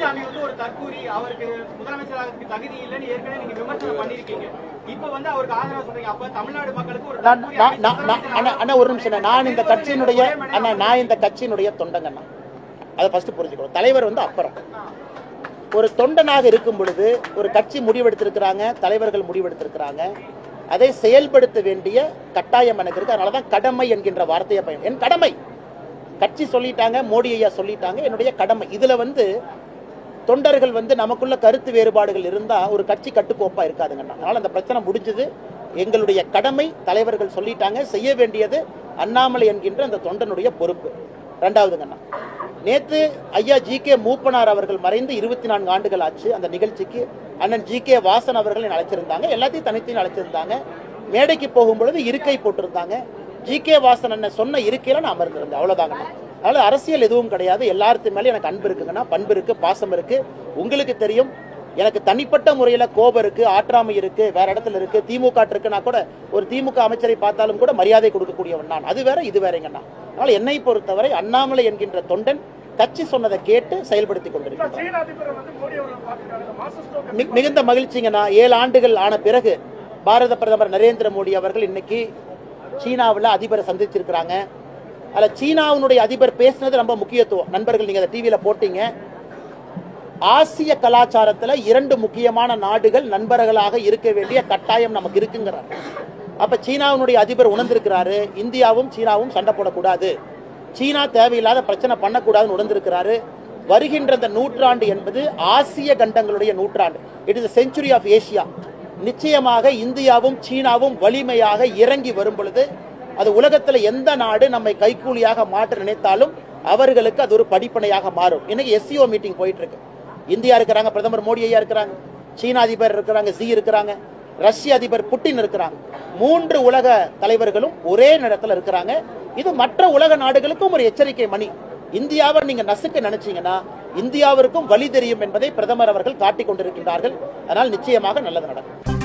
பழனிசாமி வந்து ஒரு தற்கூரி அவருக்கு முதலமைச்சராகிறதுக்கு தகுதி இல்லைன்னு ஏற்கனவே நீங்க விமர்சனம் பண்ணிருக்கீங்க அண்ணா அண்ணா ஒரு நிமிஷம். நான் இந்த கட்சியினுடைய அண்ணா நான் இந்த கட்சியினுடைய தொண்டங்கண்ணா அதை ஃபர்ஸ்ட் புரிஞ்சுக்கணும். தலைவர் வந்து அப்புறம். ஒரு தொண்டனாக இருக்கும் பொழுது ஒரு கட்சி முடிவெடுத்திருக்கிறாங்க தலைவர்கள் முடிவெடுத்திருக்கிறாங்க. அதை செயல்படுத்த வேண்டிய கட்டாயம் எனக்கு இருக்கு. அதனால தான் கடமை என்கின்ற வார்த்தையை பயன் என் கடமை. கட்சி சொல்லிட்டாங்க மோடி ஐயா சொல்லிட்டாங்க என்னுடைய கடமை. இதுல வந்து தொண்டர்கள் வந்து நமக்குள்ள கருத்து வேறுபாடுகள் இருந்தால் ஒரு கட்சி கட்டுக்கோப்பாக இருக்காதுங்கண்ணா அதனால் அந்த பிரச்சனை முடிஞ்சது. எங்களுடைய கடமை தலைவர்கள் சொல்லிட்டாங்க. செய்ய வேண்டியது அண்ணாமலை என்கின்ற அந்த தொண்டனுடைய பொறுப்பு. ரெண்டாவதுங்கண்ணா நேற்று ஐயா ஜி கே மூப்பனார் அவர்கள் மறைந்து இருபத்தி நான்கு ஆண்டுகள் ஆச்சு அந்த நிகழ்ச்சிக்கு. அண்ணன் ஜி கே வாசன் அவர்கள் என்னை அழைச்சிருந்தாங்க. எல்லாத்தையும் தனித்தையும் அழைச்சிருந்தாங்க. மேடைக்கு போகும்பொழுது இருக்கை போட்டிருந்தாங்க. ஜி கே வாசன் அண்ணன் சொன்ன இருக்கையில் நான் அமர்ந்திருந்தேன். அவ்வளோதாங்கண்ணா அதனால அரசியல் எதுவும் கிடையாது. எல்லாத்து மேலே எனக்கு அன்பு இருக்குங்கண்ணா பண்பு இருக்கு பாசம் இருக்கு. உங்களுக்கு தெரியும். எனக்கு தனிப்பட்ட முறையில கோபம் இருக்கு ஆற்றாமை இருக்கு வேற இடத்துல இருக்கு திமுக இருக்குன்னா கூட ஒரு திமுக அமைச்சரை பார்த்தாலும் கூட மரியாதை கொடுக்கக்கூடியவன் நான். அது வேற இது வேறங்கண்ணா அதனால என்னை பொறுத்தவரை அண்ணாமலை என்கின்ற தொண்டன் கட்சி சொன்னதை கேட்டு செயல்படுத்தி கொண்டிருக்கிறார். சீன அதிபரை வந்து மோடி அவர்கள் பார்த்துருக்காங்க மாஸ்டர் ஸ்ட்ரோக் மி- மிகுந்த மகிழ்ச்சிங்கண்ணா ஏழு ஆண்டுகள் ஆன பிறகு பாரத பிரதமர் நரேந்திர மோடி அவர்கள் இன்னைக்கு சீனாவில் அதிபரை சந்திச்சிருக்கிறாங்க. அதில் சீனாவினுடைய அதிபர் பேசினது ரொம்ப முக்கியத்துவம். நண்பர்கள் நீங்கள் அதை டிவியில் போட்டீங்க. ஆசிய கலாச்சாரத்தில் இரண்டு முக்கியமான நாடுகள் நண்பர்களாக இருக்க வேண்டிய கட்டாயம் நமக்கு இருக்குங்கிறார். அப்போ சீனாவினுடைய அதிபர் உணர்ந்திருக்கிறாரு இந்தியாவும் சீனாவும் சண்டை போடக்கூடாது. சீனா தேவையில்லாத பிரச்சனை பண்ணக்கூடாதுன்னு உணர்ந்திருக்கிறாரு. வருகின்ற இந்த நூற்றாண்டு என்பது ஆசிய கண்டங்களுடைய நூற்றாண்டு. It is century of Asia நிச்சயமாக இந்தியாவும் சீனாவும் வலிமையாக இறங்கி வரும் பொழுது அது உலகத்தில் எந்த நாடு நம்மை கைக்கூலியாக மாற்ற நினைத்தாலும் அவர்களுக்கு அது ஒரு படிப்பனையாக மாறும். இன்னைக்கு எஸ்சிஓ மீட்டிங் போயிட்டு இருக்கு இந்தியா இருக்கிறாங்க பிரதமர் மோடி ஐயா இருக்கிறாங்க சீன அதிபர் இருக்கிறாங்க ஜி இருக்கிறாங்க ரஷ்ய அதிபர் புட்டின் இருக்கிறாங்க. மூன்று உலக தலைவர்களும் ஒரே நேரத்தில் இருக்கிறாங்க. இது மற்ற உலக நாடுகளுக்கும் ஒரு எச்சரிக்கை மணி. இந்தியாவை நீங்க நசுக்க நினைச்சீங்கன்னா இந்தியாவிற்கும் வழி தெரியும் என்பதை பிரதமர் அவர்கள் காட்டிக் கொண்டிருக்கின்றார்கள். அதனால் நிச்சயமாக நல்லது நடக்கும்.